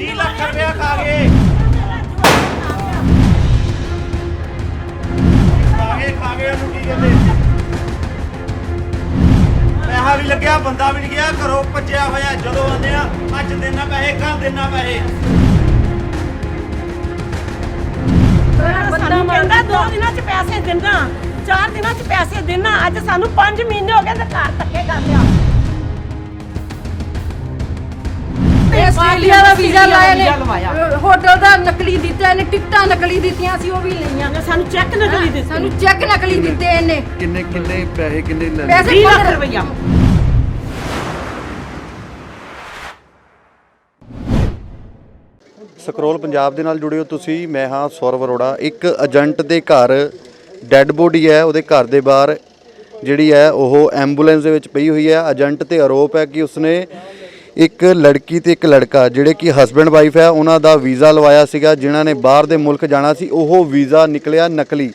20 ਲੱਖ ਰੁਪਇਆ ਖਾ ਗਏ। ਖਾ ਗਏ ਖਾ ਗਏ ਉਹਨੂੰ ਕੀ ਕਹਿੰਦੇ? ਪੈਸਾ ਵੀ ਲੱਗਿਆ, ਬੰਦਾ ਵੀ ਨਹੀਂ ਗਿਆ ਘਰੋਂ ਭੱਜਿਆ ਹੋਇਆ ਜਦੋਂ ਆਉਂਦੇ ਆ, ਅੱਜ ਦੇਣਾ ਪੈਸੇ ਕੱਲ ਦੇਣਾ ਪੈਸੇ। ਬੰਦਾ ਕਹਿੰਦਾ ਦੋ ਦਿਨਾਂ ਚ ਪੈਸੇ ਦੇਣਾ ਚਾਰ ਦਿਨਾਂ ਚ ਪੈਸੇ ਦੇਣਾ ਅੱਜ ਸਾਨੂੰ 5 ਮਹੀਨੇ ਹੋ ਗਏ ਤੇ ਘਰ ਧੱਕੇ ਕਰ ਲਿਆ ਆਸਟ੍ਰੇਲੀਆ ਦਾ ਵੀਜ਼ਾ ਲਾਇਆ ਨੇ। ਹੋਟਲ ਦਾ ਨਕਲੀ ਦਿੱਤਾ ਇਹਨੇ ਟਿਕਟਾਂ ਨਕਲੀ ਦਿੱਤੀਆਂ ਸੀ ਉਹ ਵੀ ਲਈਆਂ। ਸਾਨੂੰ ਚੈੱਕ ਨਕਲੀ ਦਿੱਤੇ। ਸਾਨੂੰ ਚੈੱਕ ਨਕਲੀ ਦਿੱਤੇ ਇਹਨੇ। ਕਿੰਨੇ ਕਿੰਨੇ ਪੈਸੇ ਕਿੰਨੇ ਲੈ ਲਏ? ਪੈਸੇ 20 ਲੱਖ ਪੰਦਰਾਂ- ਰੁਪਈਆ। ਸਕਰੋਲ ਪੰਜਾਬ ਦੇ ਨਾਲ ਜੁੜੇ ਹੋ ਤੁਸੀਂ। ਮੈਂ ਹਾਂ ਸੌਰਵ ਅਰੋੜਾ। ਇੱਕ ਏਜੰਟ ਦੇ ਘਰ ਡੈੱਡ ਬੋਡੀ ਹੈ ਉਹਦੇ ਘਰ ਦੇ ਬਾਹਰ ਜਿਹੜੀ ਹੈ ਉਹ ਐਂਬੂਲੈਂਸ ਦੇ ਵਿੱਚ ਪਈ ਹੋਈ ਹੈ। ਏਜੰਟ ਤੇ ਆਰੋਪ ਹੈ ਕਿ ਉਸਨੇ ਇੱਕ ਲੜਕੀ ਤੇ ਇੱਕ ਲੜਕਾ, ਜਿਹੜੇ ਕਿ ਹਸਬੈਂਡ ਵਾਈਫ ਹੈ, ਉਹਨਾਂ ਦਾ ਵੀਜ਼ਾ ਲਵਾਇਆ ਸੀਗਾ, ਜਿਨ੍ਹਾਂ ਨੇ ਬਾਹਰ ਦੇ ਮੁਲਕ ਜਾਣਾ ਸੀ, ਉਹ ਵੀਜ਼ਾ ਨਿਕਲਿਆ ਨਕਲੀ।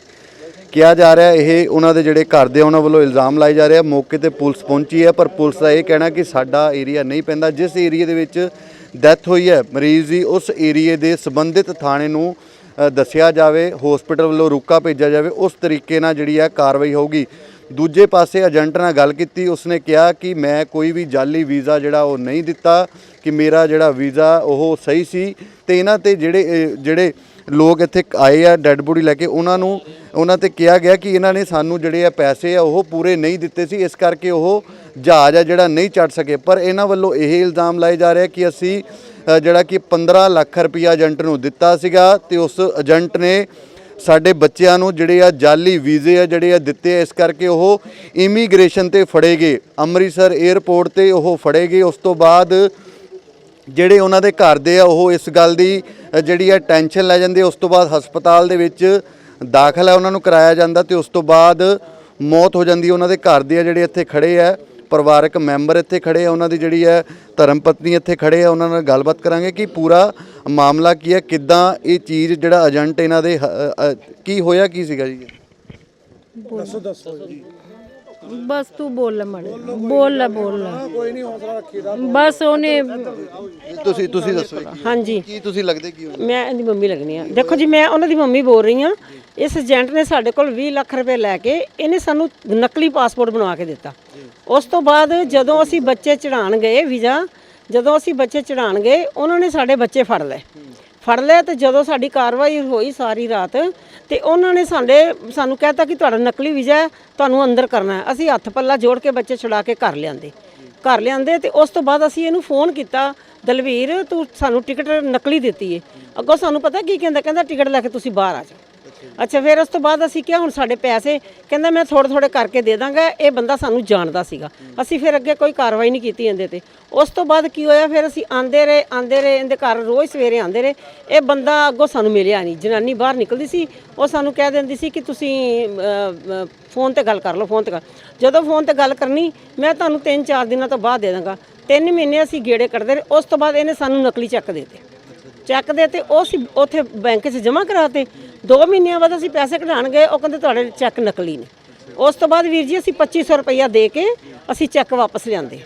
ਕਿਹਾ ਜਾ ਰਿਹਾ ਇਹ ਉਹਨਾਂ ਦੇ ਜਿਹੜੇ ਘਰ ਦੇ ਉਹਨਾਂ ਵੱਲੋਂ ਇਲਜ਼ਾਮ ਲਾਏ ਜਾ ਰਹੇ ਆ, ਮੌਕੇ ਤੇ ਪੁਲਿਸ ਪਹੁੰਚੀ ਹੈ, ਪਰ ਪੁਲਿਸ ਦਾ ਇਹ ਕਹਿਣਾ ਕਿ ਸਾਡਾ ਏਰੀਆ ਨਹੀਂ ਪੈਂਦਾ। ਜਿਸ ਏਰੀਆ ਦੇ ਵਿੱਚ ਡੈਥ ਹੋਈ ਹੈ, ਮਰੀਜ਼ ਦੀ, ਉਸ ਏਰੀਏ ਦੇ ਸੰਬੰਧਿਤ ਥਾਣੇ ਨੂੰ ਦੱਸਿਆ ਜਾਵੇ ਹਸਪੀਟਲ ਵੱਲੋਂ ਰੁਕਾ ਭੇਜਿਆ ਜਾਵੇ, ਉਸ ਤਰੀਕੇ ਨਾਲ ਜਿਹੜੀ ਹੈ ਕਾਰਵਾਈ ਹੋਊਗੀ। ਦੂਜੇ ਪਾਸੇ ਏਜੰਟ ਨਾਲ ਗੱਲ ਕੀਤੀ, ਉਸਨੇ ਕਿਹਾ ਕਿ ਮੈਂ ਕੋਈ ਵੀ ਜਾਲੀ ਵੀਜ਼ਾ ਜਿਹੜਾ ਉਹ ਨਹੀਂ ਦਿੱਤਾ, ਕਿ ਮੇਰਾ ਜਿਹੜਾ ਵੀਜ਼ਾ ਉਹ ਸਹੀ ਸੀ। ਤੇ ਇਹਨਾਂ ਤੇ ਜਿਹੜੇ ਜਿਹੜੇ ਲੋਕ ਇੱਥੇ ਆਏ ਆ, ਡੈੱਡ ਬੋਡੀ ਲੈ ਕੇ, ਉਹਨਾਂ ਨੂੰ, ਉਹਨਾਂ ਤੇ ਕਿਹਾ ਗਿਆ ਕਿ ਇਹਨਾਂ ਨੇ ਸਾਨੂੰ ਜਿਹੜੇ ਆ ਪੈਸੇ ਆ, ਉਹ ਪੂਰੇ ਨਹੀਂ ਦਿੱਤੇ ਸੀ। ਇਸ ਕਰਕੇ ਉਹ ਜਹਾਜ਼ ਆ ਜਿਹੜਾ ਨਹੀਂ ਚੜ ਸਕੇ। ਪਰ ਇਹਨਾਂ ਵੱਲੋਂ ਇਹ ਇਲਜ਼ਾਮ ਲਾਏ ਜਾ ਰਿਹਾ ਕਿ ਅਸੀਂ ਜਿਹੜਾ ਕਿ 15 ਲੱਖ ਰੁਪਇਆ ਏਜੰਟ ਨੂੰ ਦਿੱਤਾ ਸੀਗਾ ਤੇ ਉਸ ਏਜੰਟ ਨੇ ਸਾਡੇ ਬੱਚਿਆਂ ਨੂੰ ਜਿਹੜੇ ਆ ਜਾਲੀ ਵੀਜ਼ੇ ਆ ਜਿਹੜੇ ਆ ਦਿੱਤੇ ਆ, ਇਸ ਕਰਕੇ ਉਹ ਇਮੀਗ੍ਰੇਸ਼ਨ ਤੇ ਫੜੇ ਗਏ। ਅੰਮ੍ਰਿਤਸਰ 에ਅਰਪੋਰਟ ਤੇ ਉਹ ਫੜੇ ਗਏ। ਉਸ ਤੋਂ ਬਾਅਦ ਜਿਹੜੇ ਉਹਨਾਂ ਦੇ ਘਰ ਦੇ ਆ, ਉਹ ਇਸ ਗੱਲ ਦੀ ਜਿਹੜੀ ਆ ਟੈਨਸ਼ਨ ਲੈ ਜਾਂਦੇ ਉਸ ਤੋਂ ਬਾਅਦ ਹਸਪਤਾਲ ਦੇ ਵਿੱਚ ਦਾਖਲ ਹੈ ਉਹਨਾਂ ਨੂੰ ਕਰਾਇਆ ਜਾਂਦਾ ਤੇ ਉਸ ਤੋਂ ਬਾਅਦ ਮੌਤ ਹੋ ਜਾਂਦੀ ਉਹਨਾਂ ਦੇ ਘਰ ਦੇ ਆ ਜਿਹੜੇ ਇੱਥੇ ਖੜੇ ਆ। ਪਰਿਵਾਰਕ ਮੈਂਬਰ ਇੱਥੇ ਖੜੇ ਆ, ਉਹਨਾਂ ਦੀ ਜਿਹੜੀ ਹੈ ਧਰਮ ਪਤਨੀ ਇੱਥੇ ਖੜੇ ਆ, ਉਹਨਾਂ ਨਾਲ ਗੱਲਬਾਤ ਕਰਾਂਗੇ ਕਿ ਪੂਰਾ ਮਾਮਲਾ ਕੀ ਹੈ, ਕਿੱਦਾਂ ਇਹ ਚੀਜ਼ ਜਿਹੜਾ ਏਜੰਟ ਇਹਨਾਂ ਦੇ ਕੀ ਹੋਇਆ, ਕੀ ਸੀਗਾ ਜੀ। ਬਸ ਤੂੰ ਬੋਲ ਲੈ ਮੜੇ ਬੋਲ ਲੈ ਬੋਲ ਲੈ। ਕੋਈ ਨਹੀਂ ਹੌਸਲਾ ਰੱਖੀ ਬਸ ਉਹਨੇ ਤੁਸੀਂ ਤੁਸੀਂ ਦੱਸੋ ਜੀ, ਹਾਂਜੀ। ਕੀ ਤੁਸੀਂ ਲੱਗਦੇ ਕੀ ਹੋ? ਮੈਂ ਇਹਦੀ ਮੰਮੀ ਲੱਗਣੀ ਆ। ਦੇਖੋ ਜੀ ਮੈਂ ਉਹਨਾਂ ਦੀ ਮੰਮੀ ਬੋਲ ਰਹੀ ਆ। ਇਸ ਏਜੰਟ ਨੇ ਸਾਡੇ ਕੋਲ 20 ਲੱਖ ਰੁਪਏ ਲੈ ਕੇ ਇਹਨੇ ਸਾਨੂੰ ਨਕਲੀ ਪਾਸਪੋਰਟ ਬਣਾ ਕੇ ਦਿੱਤਾ। ਉਸ ਤੋਂ ਬਾਅਦ ਜਦੋਂ ਅਸੀਂ ਬੱਚੇ ਚੜਾਣ ਗਏ ਵੀਜ਼ਾ ਜਦੋਂ ਅਸੀਂ ਬੱਚੇ ਚੜਾਣ ਗਏ ਉਹਨਾਂ ਨੇ ਸਾਡੇ ਬੱਚੇ ਫੜ ਲਏ। ਫੜ ਲਿਆ ਤੇ ਜਦੋਂ ਸਾਡੀ ਕਾਰਵਾਈ ਹੋਈ ਸਾਰੀ ਰਾਤ, ਤੇ ਉਹਨਾਂ ਨੇ ਸਾਡੇ, ਸਾਨੂੰ ਕਹਿਤਾ ਕਿ ਤੁਹਾਡਾ ਨਕਲੀ ਵੀਜ਼ਾ ਹੈ, ਤੁਹਾਨੂੰ ਅੰਦਰ ਕਰਨਾ ਹੈ। ਅਸੀਂ ਹੱਥ ਪੱਲਾ ਜੋੜ ਕੇ ਬੱਚੇ ਛੁਡਾ ਕੇ ਘਰ ਲਿਆਂਦੇ। ਘਰ ਲਿਆਂਦੇ ਤੇ ਉਸ ਤੋਂ ਬਾਅਦ ਅਸੀਂ ਇਹਨੂੰ ਫੋਨ ਕੀਤਾ, ਦਲਵੀਰ ਤੂੰ ਸਾਨੂੰ ਟਿਕਟ ਨਕਲੀ ਦਿੱਤੀ ਏ। ਅੱਗੋਂ ਸਾਨੂੰ ਪਤਾ ਕੀ ਕਹਿੰਦਾ ਕਹਿੰਦਾ ਟਿਕਟ ਲੈ ਕੇ ਤੁਸੀਂ ਬਾਹਰ ਆ ਜਾਓ। ਅੱਛਾ, ਫਿਰ ਉਸ ਤੋਂ ਬਾਅਦ ਅਸੀਂ ਕਿਹਾ, ਹੁਣ ਸਾਡੇ ਪੈਸੇ। ਕਹਿੰਦਾ, ਮੈਂ ਥੋੜੇ ਥੋੜੇ ਕਰਕੇ ਦੇ ਦਾਂਗਾ। ਇਹ ਬੰਦਾ ਸਾਨੂੰ ਜਾਣਦਾ ਸੀਗਾ। ਅਸੀਂ ਫਿਰ ਅੱਗੇ ਕੋਈ ਕਾਰਵਾਈ ਨਹੀਂ ਕੀਤੀ ਇਹਦੇ ਤੇ। ਉਸ ਤੋਂ ਬਾਅਦ ਕੀ ਹੋਇਆ? ਫਿਰ ਅਸੀਂ ਆਂਦੇ ਰਹੇ ਆਂਦੇ ਰਹੇ, ਇਹਦੇ ਘਰ ਰੋਜ਼ ਸਵੇਰੇ ਆਂਦੇ ਰਹੇ। ਇਹ ਬੰਦਾ ਅੱਗੋਂ ਸਾਨੂੰ ਮਿਲਿਆ ਨਹੀਂ। ਜਨਾਨੀ ਬਾਹਰ ਨਿਕਲਦੀ ਸੀ। ਉਹ ਸਾਨੂੰ ਕਹਿ ਦਿੰਦੀ ਸੀ ਕਿ ਤੁਸੀਂ ਫੋਨ ਤੇ ਗੱਲ ਕਰ ਲਓ, ਫੋਨ ਤੇ ਗੱਲ। ਜਦੋਂ ਫੋਨ ਤੇ ਗੱਲ ਕਰਨੀ, ਮੈਂ ਤੁਹਾਨੂੰ 3-4 ਦਿਨਾਂ ਤੋਂ ਬਾਅਦ ਦੇ ਦਾਂਗਾ। 3 ਮਹੀਨੇ ਅਸੀਂ ਗੇੜੇ ਕੱਢਦੇ ਰਹੇ। ਉਸ ਤੋਂ ਬਾਅਦ ਇਹਨੇ ਸਾਨੂੰ ਨਕਲੀ ਚੈੱਕ ਦੇ ਦਿੱਤੇ। ਚੈੱਕ ਦੇ ਤੇ ਉਹ ਅਸੀਂ ਉੱਥੇ ਬੈਂਕ 'ਚ ਜਮ੍ਹਾਂ ਕਰਾਤੇ। 2 ਮਹੀਨਿਆਂ ਬਾਅਦ ਅਸੀਂ ਪੈਸੇ ਕਢਾਣ ਗਏ, ਉਹ ਕਹਿੰਦੇ ਤੁਹਾਡੇ ਚੈੱਕ ਨਕਲੀ ਨੇ। ਉਸ ਤੋਂ ਬਾਅਦ ਵੀਰ ਜੀ ਅਸੀਂ 2500 ਰੁਪਈਆ ਦੇ ਕੇ ਅਸੀਂ ਚੈੱਕ ਵਾਪਸ ਲਿਆਂਦੇ।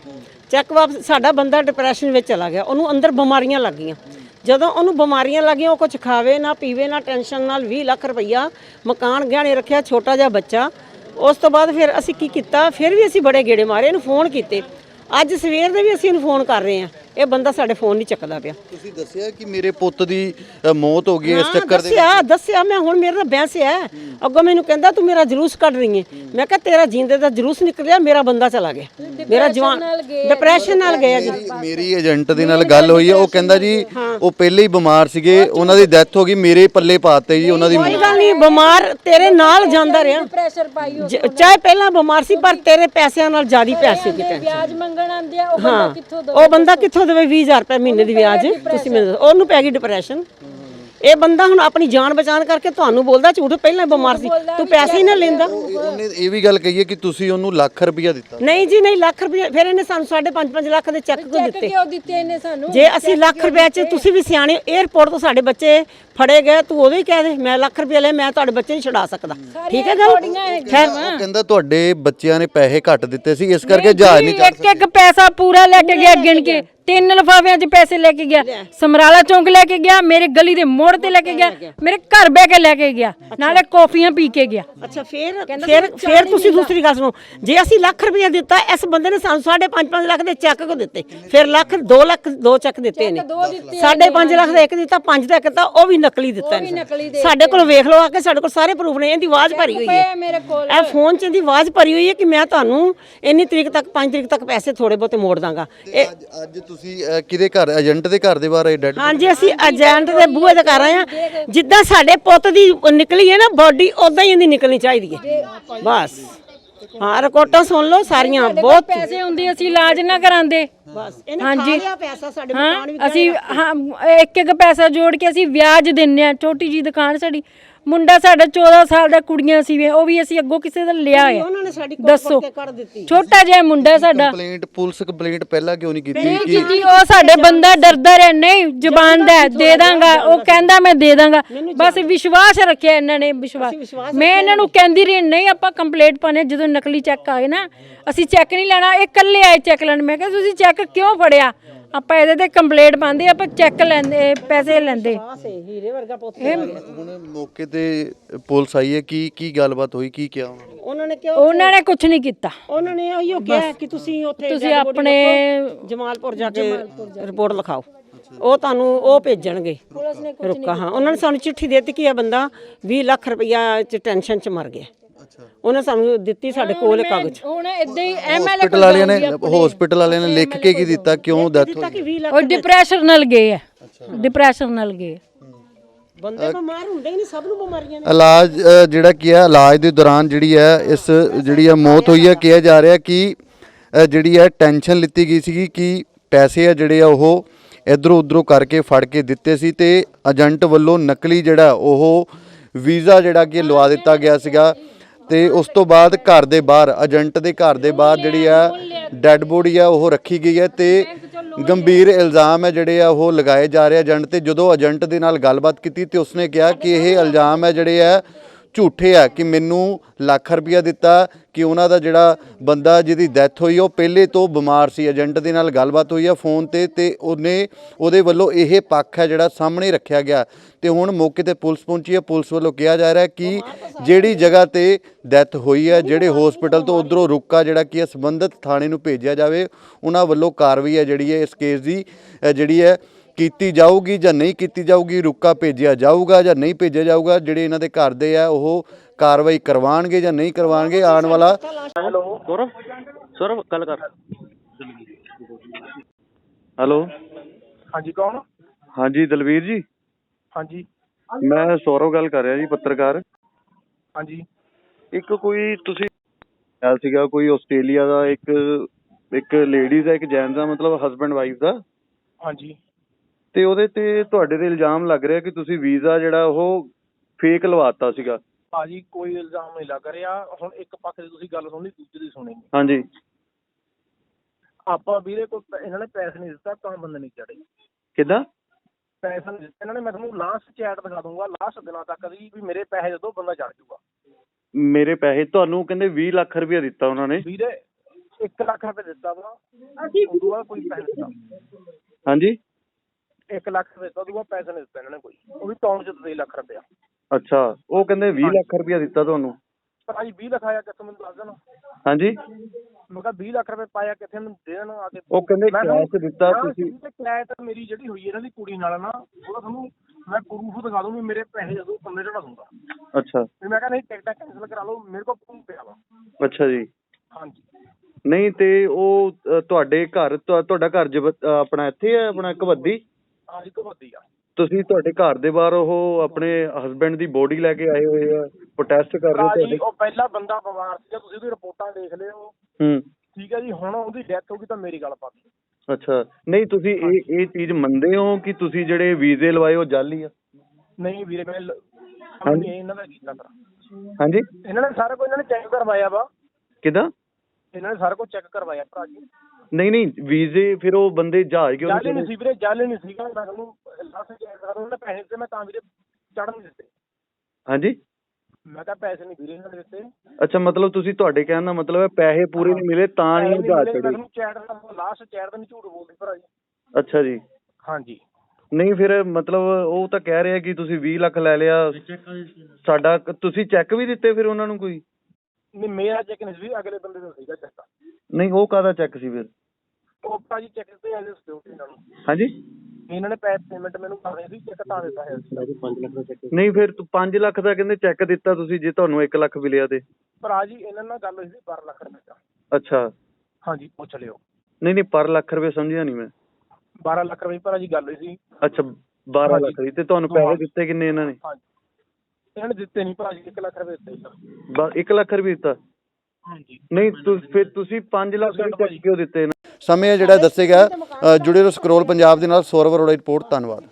ਚੈੱਕ ਵਾਪਸ ਸਾਡਾ ਬੰਦਾ ਡਿਪਰੈਸ਼ਨ ਵਿੱਚ ਚਲਾ ਗਿਆ, ਉਹਨੂੰ ਅੰਦਰ ਬਿਮਾਰੀਆਂ ਲੱਗ ਗਈਆਂ। ਜਦੋਂ ਉਹਨੂੰ ਬਿਮਾਰੀਆਂ ਲੱਗੀਆਂ ਉਹ ਕੁਝ ਖਾਵੇ ਨਾ ਪੀਵੇ, ਨਾ ਟੈਨਸ਼ਨ ਨਾਲ 20 ਲੱਖ ਰੁਪਈਆ ਮਕਾਨ ਗਹਿਣੇ ਰੱਖਿਆ, ਛੋਟਾ ਜਿਹਾ ਬੱਚਾ। ਉਸ ਤੋਂ ਬਾਅਦ ਫਿਰ ਅਸੀਂ ਕੀ ਕੀਤਾ, ਫਿਰ ਵੀ ਅਸੀਂ ਬੜੇ ਗੇੜੇ ਮਾਰੇ, ਇਹਨੂੰ ਫੋਨ ਕੀਤੇ। ਅੱਜ ਸਵੇਰ ਦੇ ਵੀ ਅਸੀਂ ਇਹਨੂੰ ਫੋਨ ਕਰ ਰਹੇ ਹਾਂ। ਇਹ ਬੰਦਾ ਸਾਡੇ ਫੋਨ ਨਹੀਂ ਚੱਕਦਾ ਪਿਆ। ਤੁਸੀਂ ਦੱਸਿਆ ਕਿ ਮੇਰੇ ਪੁੱਤ ਦੀ ਅ, ਮੌਤ ਹੋ ਗਈ ਹੈ ਇਸ ਹਾਂ, ਚੱਕਰ ਦੇ ਦੱਸਿਆ ਦੱਸਿਆ ਮੈਂ ਹੁਣ ਮੇਰਾ ਬੈਂਸ ਹੈ। ਅੱਗੋਂ ਮੈਨੂੰ ਕਹਿੰਦਾ ਤੂੰ ਮੇਰਾ ਜਲੂਸ ਕੱਢ ਰਹੀ ਹੈ। ਮੈਂ ਕਿਹਾ ਤੇਰਾ ਜੀਂਦੇ ਦਾ ਜਲੂਸ ਨਿਕਲਿਆ ਮੇਰਾ ਬੰਦਾ ਚਲਾ ਗਿਆ। ਮੇਰਾ ਜਵਾਨ ਡਿਪਰੈਸ਼ਨ ਨਾਲ ਗਿਆ ਜੀ। ਮੇਰੀ- ਮੇਰੀ ਏਜੰਟ ਦੇ ਨਾਲ ਗੱਲ ਹੋਈ ਹੈ। ਉਹ ਕਹਿੰਦਾ ਜੀ ਉਹ ਪਹਿਲੇ ਹੀ ਬਿਮਾਰ ਸੀਗੇ ਉਹਨਾਂ ਦੀ ਡੈਥ ਹੋ ਗਈ ਮੇਰੇ ਪੱਲੇ ਪਾਤੇ ਜੀ ਉਹਨਾਂ ਦੀ ਕੋਈ ਗੱਲ ਨਹੀਂ ਬਿਮਾਰ ਤੇਰੇ ਨਾਲ ਜਾਂਦਾ ਰਿਹਾ। ਪ੍ਰੈਸ਼ਰ ਪਾਈ ਜ- ਚਾਹੇ ਪਹਿਲਾਂ ਬਿਮਾਰ ਸੀ ਪਰ ਤੇਰੇ ਪੈਸਿਆਂ ਨਾਲ ਜ਼ਿਆਦੀ ਪੈਸੇ ਕਿਤੇ। ਵਿਆਜ ਮੰਗਣ ਆਂਦੇ ਆ ਉਹ ਹਾਂ ਉਹ ਬੰਦਾ ਕਿੱਥੋਂ ਦੇਵੇ 20000 ਰੁਪਏ ਮਹੀਨੇ ਦੀ ਵਿਆਜ ਤੁਸੀਂ ਮੈਨੂੰ ਦੱਸੋ। ਉਹਨੂੰ ਪੈ ਗਈ ਡਿਪਰੈਸ਼ਨ ਇਹ ਬੰਦਾ ਹੁਣ ਆਪਣੀ ਜਾਨ ਬਚਾਉਣ ਕਰਕੇ ਤੁਹਾਨੂੰ ਬੋਲਦਾ ਝੂਠ ਪਹਿਲਾਂ ਹੀ ਬਿਮਾਰ ਸੀ। ਤੂੰ ਪੈਸੇ ਹੀ ਨਾ ਲੈਂਦਾ। ਉਹਨੇ ਇਹ ਵੀ ਗੱਲ ਕਹੀ ਹੈ ਕਿ ਤੁਸੀਂ ਉਹਨੂੰ ਲੱਖ ਰੁਪਇਆ ਦਿੱਤਾ। ਨਹੀਂ ਜੀ ਨਹੀਂ ਲੱਖ ਰੁਪਏ ਫਿਰ ਇਹਨੇ ਸਾਨੂੰ 5.5 ਲੱਖ ਦੇ ਚੈੱਕ ਕਿਉਂ ਦਿੱਤੇ? ਕਿਉਂ ਦਿੱਤੇ ਇਹਨੇ ਸਾਨੂੰ? ਜੇ ਅਸੀਂ ਲੱਖ ਰੁਪਏ ਚ ਤੁਸੀਂ ਵੀ ਸਿਆਣੇ 에어ਪੋਰਟ ਤੋਂ ਸਾਡੇ ਬੱਚੇ ਫੜੇ ਗਏ ਤੂੰ ਉਦੋਂ ਹੀ ਕਹਿ ਦੇ ਮੈਂ ਲੱਖ ਰੁਪਏ ਲੈ ਮੈਂ ਤੁਹਾਡੇ ਬੱਚੇ ਨਹੀਂ ਛੁਡਾ ਸਕਦਾ। ਠੀਕ ਹੈ ਗੱਲ? ਖੈਰ। ਉਹ ਕਹਿੰਦਾ ਤੁਹਾਡੇ ਬੱਚਿਆਂ ਨੇ ਪੈਸੇ ਘੱਟ ਦਿੱਤੇ ਸੀ ਇਸ ਕਰਕੇ ਜਹਾਜ਼ ਨਹੀਂ ਚੜ ਇੱਕ ਇੱਕ ਪੈਸਾ ਪੂਰਾ ਲੈ ਕੇ ਗਿਆ ਗਿਣ ਕੇ। ਤਿੰਨ ਲਫਾਫਿਆਂ 'ਚ ਪੈਸੇ ਲੈ ਕੇ ਗਿਆ ਸਮਰਾਲਾ ਚੌਂਕ ਲੈ ਕੇ ਗਿਆ ਮੇਰੇ ਗਲੀ ਦੇ ਮੋੜ ਤੇ ਲੈ ਕੇ ਗਿਆ ਮੇਰੇ ਘਰ ਬਹਿ ਕੇ ਲੈ ਕੇ ਗਿਆ ਨਾਲੇ ਕੌਫੀਆਂ ਪੀ ਕੇ ਗਿਆ। ਅੱਛਾ ਫਿਰ? ਫਿਰ ਫਿਰ ਤੁਸੀਂ ਦੂਸਰੀ ਗੱਲ ਸੁਣੋ। ਜੇ ਅਸੀਂ ਲੱਖ ਰੁਪਇਆ ਦਿੱਤਾ ਇਸ ਬੰਦੇ ਨੇ ਸਾਨੂੰ 5.5 ਲੱਖ ਦੇ ਚੈੱਕ ਕੋ ਦਿੱਤੇ? ਫਿਰ ਲੱਖ 2 ਲੱਖ ਦੋ ਚੈੱਕ ਦਿੱਤੇ ਨੇ। 5.5 ਲੱਖ ਦਾ ਇੱਕ ਦਿੱਤਾ ਪੰਜ ਦਾ ਇੱਕ ਦਿੱਤਾ ਉਹ ਵੀ ਨਕਲੀ ਦਿੱਤਾ ਇਹਨੇ ਸਾਡੇ ਕੋਲ ਵੇਖ ਲਓ ਆ ਕੇ ਸਾਡੇ ਕੋਲ ਸਾਰੇ ਪ੍ਰੂਫ ਨੇ ਇਹਦੀ ਆਵਾਜ਼ ਭਰੀ ਹੋਈ ਹੈ। ਮੇਰੇ ਕੋਲ। ਇਹ ਫੋਨ 'ਚ ਇਹਦੀ ਆਵਾਜ਼ ਭਰੀ ਹੋਈ ਹੈ ਕਿ ਮੈਂ ਤੁਹਾਨੂੰ ਇੰਨੀ ਤਰੀਕ ਤੱਕ 5 ਤਰੀਕ ਤੱਕ ਪੈਸੇ ਥੋੜੇ ਬਹੁਤੇ ਮੋੜ ਦਾਂਗਾ। ਇਹ ਅੱਜ ਅੱਜ ਤੁਸੀਂ ਕਿਹਦੇ ਘਰ ਏਜੰਟ ਦੇ ਘਰ ਦੇ ਬਾਹਰ ਇਹ ਡੈਡ ਹਾਂਜੀ ਅਸੀਂ ਏਜੰਟ ਦੇ ਬੂਹੇ ਤੇ ਕਰ ਆਏ ਆ ਜਿੱਦਾਂ ਸਾਡੇ ਪੁੱਤ ਦੀ ਨਿਕਲੀ ਹੈ ਨਾ ਬਾਡੀ ਉਦਾਂ ਹੀ ਇਹਦੀ ਨਿਕਲਣੀ ਚਾਹੀਦੀ ਹੈ। ਬਸ। ਹਾਂ ਰਿਪੋਰਟਾਂ ਸੁਣ ਲਓ ਸਾਰੀਆਂ ਬਹੁਤ ਪੈਸੇ ਹੁੰਦੇ ਅਸੀਂ ਇਲਾਜ ਨਾ ਕਰਾਂਦੇ। ਬਸ। ਇਹਨੇ ਹਾਂਜੀ। ਖਾ ਲਿਆ ਪੈਸਾ ਸਾਡੇ ਹਾਂ ਮਕਾਨ ਵੀ ਅਸੀਂ ਹਾਂ ਇੱਕ ਇੱਕ ਪੈਸਾ ਜੋੜ ਕੇ ਅਸੀਂ ਵਿਆਜ ਦਿੰਨੇ ਆ। ਛੋਟੀ ਜੀ ਦੁਕਾਨ ਸਾਡੀ। ਮੁੰਡਾ ਸਾਡਾ 14 ਸਾਲ ਦਾ ਕੁੜੀਆਂ ਸੀ ਉਹ ਵੀ ਅਸੀਂ ਅੱਗੋਂ ਕਿਸੇ ਦਾ ਲਿਆ ਹੈ ਉਹਨਾਂ ਨੇ ਸਾਡੀ ਕੋਲ ਦੱਸੋ। ਕੇ ਕੱਢ ਦਿੱਤੀ। ਛੋਟਾ ਜਿਹਾ ਮੁੰਡਾ ਸਾਡਾ। ਕੰਪਲੇਂਟ ਪੁਲਿਸ ਕੰਪਲੇਂਟ ਪਹਿਲਾਂ ਕਿਉਂ ਨਹੀਂ ਕੀਤੀ? ਨਹੀਂ ਕਿ ਕੀਤੀ ਉਹ ਸਾਡੇ ਬੰਦਾ ਡਰਦਾ ਰਿਹਾ ਨਹੀਂ ਜ਼ਬਾਨ ਦਾ ਹੈ, ਦੇ ਦਾਂਗਾ ਉਹ ਕਹਿੰਦਾ ਮੈਂ ਦੇ ਦਾਂਗਾ। ਬਸ ਵਿਸ਼ਵਾਸ ਰੱਖਿਆ ਇਹਨਾਂ ਨੇ ਵਿਸ਼ਵਾਸ। ਮੈਂ ਇਹਨਾਂ ਨੂੰ ਕਹਿੰਦੀ ਰਹੀ ਨਹੀਂ ਆਪਾਂ ਕੰਪਲੀਟ ਪਾਣੇ ਜਦੋਂ ਨਕਲੀ ਚੈੱਕ ਆਏ ਨਾ ਅਸੀਂ ਚੈੱਕ ਨਹੀਂ ਲੈਣਾ ਇਹ ਇਕੱਲੇ ਆਏ ਚੈੱਕ ਲੈਣ। ਮੈਂ ਕਿਹਾ ਤੁਸੀਂ ਚੈੱਕ ਕਿਉਂ ਫੜਿਆ? ਆਪਾਂ ਇਹਦੇ ਤੇ ਕੰਪਲੀਟ ਪਾਉਂਦੇ ਆਪਾਂ ਚੈੱਕ ਲੈਂਦੇ ਪੈਸੇ ਲੈਂਦੇ। ਆਸੇ ਹੀਰੇ ਵਰਗਾ ਪੁੱਤ ਹੁਣ ਮੌਕੇ ਤੇ ਪੁਲਿਸ ਆਈ ਹੈ ਕੀ ਕੀ ਗੱਲਬਾਤ ਹੋਈ ਕੀ ਕਿਹਾ ਉਹਨਾਂ ਨੇ? ਉਹਨਾਂ ਨੇ ਕਿਹਾ ਉਹਨਾਂ ਨੇ ਕੁਝ ਨਹੀਂ ਕੀਤਾ। ਉਹਨਾਂ ਨੇ ਉਹੀ ਕਿਹਾ ਕਿ ਤੁਸੀਂ ਉੱਥੇ ਤੁਸੀਂ dead body ਆਪਣੇ- ਰੱਖੋ, ਜਮਾਲਪੁਰ ਜਾ ਕੇ ਰਿਪੋਰਟ ਲਿਖਾਓ। ਉਹ ਤੁਹਾਨੂੰ ਉਹ ਭੇਜਣਗੇ। ਰੁਕਾ ਹਾਂ। ਉਹਨਾਂ ਨੇ ਸਾਨੂੰ ਚਿੱਠੀ ਦੇ ਦਿੱਤੀ ਕਿ ਇਹ ਬੰਦਾ 20 ਲੱਖ ਰੁਪਇਆ ਚ ਟੈਨਸ਼ਨ ਚ ਮਰ ਗਿਆ। ਉਹਨੇ ਸਾਨੂੰ ਦਿੱਤੀ ਸਾਡੇ ਕੋਲ ਕਾਗਜ਼। ਹੁਣ ਇਦਾਂ ਹੀ ਐਮਐਲਏ ਹਸਪੀਟਲ ਵਾਲਿਆਂ ਨੇ ਹਸਪੀਟਲ ਵਾਲਿਆਂ ਨੇ ਲਿਖ ਕੇ ਕੀ ਦਿੱਤਾ? ਕਿਉਂ ਡੈਥ ਦਿੱਤਾ ਹੋਈ? ਕਿ 20 ਲੱਖ ਉਹ ਡਿਪਰੈਸ਼ਨ ਨਾਲ ਗਏ ਆ। ਡਿਪਰੈਸ਼ਨ ਨਾਲ ਗਏ। ਬੰਦੇ ਬਿਮਾਰ ਹੁੰਦੇ ਹੀ ਨਹੀਂ ਸਭ ਨੂੰ ਬਿਮਾਰੀਆਂ ਨੇ। ਇਲਾਜ ਅ, ਜਿਹੜਾ ਕੀ ਹੈ ਇਲਾਜ ਦੇ ਦੌਰਾਨ ਜਿਹੜੀ ਹੈ ਇਸ ਜਿਹੜੀ ਹੈ ਮੌਤ ਹੋਈ ਹੈ ਕਿਹਾ ਜਾ ਰਿਹਾ ਕਿ ਅ, ਜਿਹੜੀ ਹੈ ਟੈਨਸ਼ਨ ਲਿੱਤੀ ਗਈ ਸੀਗੀ ਕਿ ਪੈਸੇ ਆ ਜਿਹੜੇ ਆ ਉਹ ਇਧਰੋਂ ਉਧਰੋਂ ਕਰਕੇ ਫੜ ਕੇ ਦਿੱਤੇ ਸੀ ਤੇ ਏਜੰਟ ਵੱਲੋਂ ਨਕਲੀ ਜਿਹੜਾ ਉਹ ਵੀਜ਼ਾ ਜਿਹੜਾ ਕਿ ਲਵਾ ਦਿੱਤਾ ਗਿਆ ਸੀਗਾ। ਤੇ ਉਸ ਤੋਂ ਬਾਅਦ ਘਰ ਦੇ ਬਾਹਰ ਏਜੰਟ ਦੇ ਘਰ ਦੇ ਬਾਹਰ ਜਿਹੜੀ ਆ ਡੈੱਡ ਬੋਡੀ ਆ, ਉਹ ਰੱਖੀ ਗਈ ਹੈ ਤੇ ਗੰਭੀਰ ਇਲਜ਼ਾਮ ਹੈ ਜਿਹੜੇ ਆ, ਉਹ ਲਗਾਏ ਜਾ ਰਹੇ ਏਜੰਟ ਤੇ ਜਦੋਂ ਏਜੰਟ ਦੇ ਨਾਲ ਗੱਲਬਾਤ ਕੀਤੀ ਤੇ ਉਸਨੇ ਕਿਹਾ ਕਿ ਇਹ ਇਲਜ਼ਾਮ ਹੈ ਜਿਹੜੇ ਆ ਝੂਠੇ ਆ ਕਿ ਮੈਨੂੰ ਲੱਖ ਰੁਪਇਆ ਦਿੱਤਾ ਕਿ ਉਹਨਾਂ ਦਾ ਜਿਹੜਾ ਬੰਦਾ ਜਿਹਦੀ ਡੈਥ ਹੋਈ ਉਹ ਪਹਿਲੇ ਤੋਂ ਬਿਮਾਰ ਸੀ, ਏਜੰਟ ਦੇ ਨਾਲ ਗੱਲਬਾਤ ਹੋਈ ਆ ਫੋਨ ਤੇ ਤੇ ਉਹਨੇ ਉਹਦੇ ਵੱਲੋਂ ਇਹ ਪੱਖ ਹੈ ਜਿਹੜਾ ਸਾਹਮਣੇ ਰੱਖਿਆ ਗਿਆ। ਤੇ ਹੁਣ ਮੌਕੇ ਤੇ ਪੁਲਿਸ ਪਹੁੰਚੀ ਹੈ ਪੁਲਿਸ ਵੱਲੋਂ ਕਿਹਾ ਜਾ ਰਿਹਾ ਹੈ ਕਿ ਜਿਹੜੀ ਜਗ੍ਹਾ ਤੇ ਡੈਥ ਹੋਈ ਹੈ ਜਿਹੜੇ ਹਸਪੀਟਲ ਤੋਂ ਉਧਰੋਂ ਰੁਕਾ ਜਿਹੜਾ ਕਿ ਹੈ ਸੰਬੰਧਿਤ ਥਾਣੇ ਨੂੰ ਭੇਜਿਆ ਜਾਵੇ, ਉਹਨਾਂ ਵੱਲੋਂ ਕਾਰਵਾਈ ਹੈ ਜਿਹੜੀ ਹੈ ਇਸ ਕੇਸ ਦੀ ਜਿਹੜੀ ਹੈ ਕੀਤੀ ਜਾਊਗੀ ਜਾਂ ਨਹੀਂ ਕੀਤੀ ਜਾਊਗੀ ਰੁਕਾ ਭੇਜਿਆ ਜਾਊਗਾ ਜਾਂ ਨਹੀਂ ਭੇਜਿਆ ਜਾਊਗਾ ਜਿਹੜੇ ਇਹਨਾਂ ਦੇ ਘਰ ਦੇ ਆ ਉਹ ਕਾਰਵਾਈ ਕਰਵਾਉਣਗੇ ਜਾਂ ਨਹੀਂ ਕਰਵਾਉਣਗੇ ਆਉਣ ਵਾਲਾ ਸੌਰਵ ਸੌਰਵ ਗੱਲ ਕਰ। ਹੈਲੋ। ਹਾਂਜੀ ਕੌਣ? ਹਾਂਜੀ ਦਲਵੀਰ ਜੀ। ਹਾਂਜੀ। ਮੈਂ ਸੌਰਵ ਗੱਲ ਕਰ ਰਿਹਾ ਜੀ ਪੱਤਰਕਾਰ। ਹਾਂਜੀ। ਇੱਕ ਕੋਈ ਤੁਸੀਂ ਗੱਲ ਸੀਗਾ ਕੋਈ ਆਸਟ੍ਰੇਲੀਆ ਦਾ ਇੱਕ ਇੱਕ ਲੇਡੀਜ਼ ਦਾ ਇੱਕ ਜੈਂਟਸ ਦਾ ਮਤਲਬ ਹਸਬੰਡ ਵਾਈਫ ਦਾ? ਹਾਂਜੀ। ਤੇ ਉਹਦੇ ਤੇ ਤੁਹਾਡੇ ਤੇ ਇਲਜ਼ਾਮ ਲੱਗ ਰਿਹਾ ਕਿ ਤੁਸੀਂ ਵੀਜ਼ਾ ਜਿਹੜਾ ਉਹ ਫੇਕ ਲਵਾਤਾ ਸੀਗਾ। ਭਾਜੀ ਕੋਈ ਇਲਜ਼ਾਮ ਨਹੀਂ ਲੱਗ ਰਿਹਾ। ਹੁਣ ਇੱਕ ਪੱਖ ਦੀ ਤੁਸੀਂ ਗੱਲ ਸੁਣਨੀ ਦੂਜੇ ਦੀ ਸੁਣੇਗੀ ਹਾਂਜੀ। ਆਪਾਂ ਵੀਰੇ ਕੋਈ ਪੈ- ਇਹਨਾਂ ਨੇ ਪੈਸੇ ਨਹੀਂ ਦਿੱਤਾ ਤਾਂ ਬੰਦੇ ਨਹੀਂ ਚੜੇ ਕਿੱਦਾਂ? ਪੈਸਾ ਨਹੀਂ ਦਿੱਤਾ। ਇਹਨਾਂ ਨੇ ਮੈਂ ਤੁਹਾਨੂੰ ਲਾਸਟ ਚੈਟ ਦਿਖਾ ਦੂੰਗਾ ਲਾਸਟ ਦਿਨਾਂ ਤੱਕ ਦੀ ਵੀ ਮੇਰੇ ਪੈਸੇ ਜਦੋਂ ਬੰਦਾ ਚੜ ਜਾਊਗਾ ਮੇਰੇ ਪੈਸੇ ਤੁਹਾਨੂੰ ਕਹਿੰਦੇ 20 ਲੱਖ ਰੁਪਇਆ ਦਿੱਤਾ ਉਹਨਾਂ ਨੇ। ਵੀਰੇ 1 ਲੱਖ ਰੁਪਏ ਦਿੱਤਾ ਵਾ। ਉਦੋਂ ਬਾਅਦ ਕੋਈ ਪੈਸੇ ਨਹੀਂ ਦਿੱਤਾ। ਹਾਂਜੀ। 1 ਲੱਖ ਦਿੱਤਾ ਉਦੋਂ ਬਾਅਦ ਪੈਸੇ ਨਹੀਂ ਦਿੱਤਾ ਇਹਨਾਂ ਨੇ ਕੋਈ। ਉਹ ਵੀ ਟਾਊਨ ਚ ਦਿੱਤੇ ਲੱਖ ਰੁਪਇਆ। ਅੱਛਾ ਉਹ ਕਹਿੰਦੇ 20 ਲੱਖ ਰੁਪਇਆ ਦਿੱਤਾ ਤੁਹਾਨੂੰ। ਭਾਜੀ 20 ਲੱਖ ਆਇਆ ਕਿੱਥੋਂ ਮੈਨੂੰ ਦੱਸ ਦੇਣਾ। ਹਾਂਜੀ। ਮੈਂ ਕਿਹਾ 20 ਲੱਖ ਰੁਪਏ ਪਾਇਆ ਕਿੱਥੇ ਮੈਨੂੰ ਦੇ ਦੇਣ ਆ ਕੇ। ਉਹ ਕਹਿੰਦੇ ਮੈਂ ਤੁਹਾਨੂੰ- cash ਦਿੱਤਾ ਤੁਸੀਂ। ਤੇ ਮੇਰੀ ਜਿਹੜੀ ਹੋਈ ਇਹਨਾਂ ਦੀ ਕੁੜੀ ਨਾਲ ਨਾ ਉਹਦਾ ਤੁਹਾਨੂੰ ਮੈਂ ਪ੍ਰੂਫ ਦਿਖਾ ਦੂੰ ਵੀ ਮੇਰੇ ਪੈਸੇ ਜਦੋਂ ਬੰਦੇ ਚੜਾ ਦੂੰਗਾ। ਅੱਛਾ। ਵੀ ਮੈਂ ਕਹਿੰਦਾ ਨਹੀਂ ਟਿਕਟਾਂ ਕੈਂਸਲ ਕਰਾ ਲਓ ਮੇਰੇ ਕੋਲ ਪ੍ਰੂਫ ਪਿਆ ਵਾ। ਅੱਛਾ ਜੀ। ਹਾਂਜੀ। ਨਹੀਂ ਤੇ ਉਹ ਅ, ਤੁਹਾਡੇ ਘਰ ਤੁਹਾ- ਤੁਹਾਡਾ ਘਰ ਜਬ- ਅ, ਆਪਣਾ ਇੱਥੇ ਹੈ ਆਪਣਾ ਕਬੱਦੀ ਵੱਧੀ ਆ। ਤੁਸੀਂ ਤੁਹਾਡੇ ਘਰ ਦੇ ਬਾਹਰ ਉਹ ਆਪਣੇ ਹਸਬੰਡ ਦੀ ਬੋਡੀ ਲੈ ਕੇ ਆਏ ਹੋਏ ਆ ਪ੍ਰੋਟੈਸਟ ਕਰ ਰਹੇ ਭਾਜੀ ਤੁਹਾਡੇ। ਉਹ ਪਹਿਲਾ ਬੰਦਾ ਬਿਮਾਰ ਸੀਗਾ ਤੁਸੀਂ ਉਹਦੀ ਰਿਪੋਰਟਾਂ ਦੇਖ ਲਿਓ। ਹੂੰ। ਠੀਕ ਹੈ ਜੀ ਹੁਣ ਉਹਦੀ ਡੈਥ ਹੋ ਗਈ ਤਾਂ ਮੇਰੀ ਗੱਲ ਪਾਤੀ ਅੱਛਾ ਨਹੀਂ ਤੁਸੀਂ ਇਹ ਇਹ ਚੀਜ਼ ਮੰਨਦੇ ਹੋ ਕਿ ਤੁਸੀਂ ਜਿਹੜੇ ਵੀਜ਼ੇ ਲਵਾਏ ਉਹ ਜਾਲੀ ਆ? ਨਹੀਂ ਵੀਰੇ ਮੈਂ ਲ- ਹਾਂਜੀ। ਨਹੀਂ ਇਹਨਾਂ ਦਾ ਕੀਤਾ ਕਰਾ ਹਾਂਜੀ। ਇਹਨਾਂ ਨੇ ਸਾਰਾ ਕੁਝ ਇਹਨਾਂ ਨੇ ਚੈੱਕ ਕਰਵਾਇਆ ਵਾ। ਕਿਦਾਂ? ਇਹਨਾਂ ਨੇ ਸਾਰਾ ਕੁਝ ਚੈੱਕ ਕਰਵਾਇਆ ਭਰਾ ਜੀ। ਨਹੀਂ ਨਹੀਂ ਵੀਜ਼ੇ ਫਿਰ ਉਹ ਬੰਦੇ ਜਹਾਜ਼ ਕਿਉਂ ਜਾਲੇ ਨਹੀਂ? ਸੀ ਵੀਰੇ ਜਾਲੇ ਨਹੀਂ ਸੀਗਾ। ਮੈਂ ਤੁਹਾਨੂੰ ਲਾਸਟ ਚੈੱਕ ਕਰਾ ਉਹਨਾਂ ਨੇ ਪੈਸੇ ਦਿੱਤੇ ਮੈਂ ਤਾਂ ਵੀਰੇ ਚੜਨ ਨਹੀਂ ਦਿੱਤੇ। ਹਾਂਜੀ? ਮੈਂ ਕਿਹਾ ਪੈਸੇ ਨਹੀਂ ਵੀਰੇ ਇਹਨਾਂ ਨੇ ਦਿੱਤੇ। ਅੱਛਾ ਮਤਲਬ ਤੁਸੀਂ ਤੁਹਾਡੇ ਕਹਿਣ ਦਾ ਮਤਲਬ ਹੈ ਪੈਸੇ ਪੂਰੇ ਨਹੀਂ ਮਿਲੇ ਤਾਂ ਨਹੀਂ ਉਹ ਜਹਾਜ਼ ਚੜੇ ਤੁਹਾਨੂੰ ਚੈਟ ਦਾ ਲਾਸਟ ਚੈਟ ਦਾ ਨਹੀਂ ਝੂਠ ਬੋਲਦੀ ਭਰਾ ਜੀ। ਅੱਛਾ ਜੀ। ਹਾਂਜੀ। ਨਹੀਂ ਫਿਰ ਮਤਲਬ ਉਹ ਤਾਂ ਕਹਿ ਰਿਹਾ ਕਿ ਤੁਸੀਂ 20 ਲੱਖ ਲੈ ਲਿਆ। ਸਾਡਾ ਤੁਸੀਂ ਚੈੱਕ ਵੀ ਦਿੱਤੇ ਫਿਰ ਉਹਨਾਂ ਨੂੰ ਕੋਈ? ਨਹੀਂ ਮੇਰਾ ਚੈੱਕ ਨਹੀਂ ਸੀ ਅਗਲੇ ਬੰਦੇ ਦਾ ਸੀਗਾ ਚੈੱਕ ਨਹੀਂ ਉਹ ਕਾਹਦਾ ਚੈੱਕ ਸੀ ਫਿਰ? ਉਹ ਭਾਜੀ ਚੈੱਕ ਤੇ ਆਲੇ ਸਿਕਿਉਰਿਟੀ ਨਾਲ। ਹਾਂਜੀ? ਇਹਨਾਂ ਨੇ ਪੈਸੇ ਪੇਮੈਂਟ ਮੈਨੂੰ ਕਰਨੀ ਸੀ ਚੈੱਕ ਤਾਂ ਦਿੱਤਾ ਹੈ। ਨਹੀਂ ਫਿਰ ਤੂੰ 5 ਲੱਖ ਦਾ ਕਹਿੰਦੇ ਚੈੱਕ ਦਿੱਤਾ ਤੁਸੀਂ ਜੇ ਤੁਹਾਨੂੰ 1 ਲੱਖ ਮਿਲਿਆ ਤੇ। ਭਰਾ ਜੀ ਇਹਨਾਂ ਨਾਲ ਗੱਲ ਹੋਈ ਸੀ 12 ਲੱਖ ਰੁਪਏ ਦਾ। ਅੱਛਾ। ਹਾਂਜੀ ਪੁੱਛ ਲਿਓ ਨਹੀਂ ਨਹੀਂ ਪਰ ਲੱਖ ਰੁਪਏ ਸਮਝਿਆ ਨਹੀਂ ਮੈਂ। 12 ਲੱਖ ਰੁਪਏ ਭਰਾ ਜੀ ਗੱਲ ਹੋਈ ਸੀ। ਅੱਛਾ 12 ਹਾਂਜੀ। ਲੱਖ ਦੀ ਤੇ ਤੁਹਾਨੂੰ ਪੈਸੇ ਦਿੱਤੇ ਕਿੰਨੇ ਇਹਨਾਂ ਨੇ? ਹਾਂਜੀ। ਇਹਨਾਂ ਨੇ ਦਿੱਤੇ ਨਹੀਂ ਭਰਾ ਜੀ 1 ਲੱਖ ਰੁਪਏ ਦਿੱਤੇ ਬਸ 1 ਲੱਖ ਰੁਪਏ ਦਿੱਤਾ? ਹਾਂਜੀ। ਨਹੀਂ ਤੁਸੀਂ ਫਿਰ ਤੁਸੀਂ 5 ਲੱਖ। ਚੈੱਕ ਕਿਉਂ ਦਿੱਤੇ ਸਮੇਂ ਜਿਹੜਾ ਦੱਸੇਗਾ ਜੁੜੇ ਰਹੋ ਸਕਰੋਲ ਪੰਜਾਬ ਦੇ ਨਾਲ। ਸੌਰਵ ਅਰੋੜਾ ਰਿਪੋਰਟ। ਧੰਨਵਾਦ।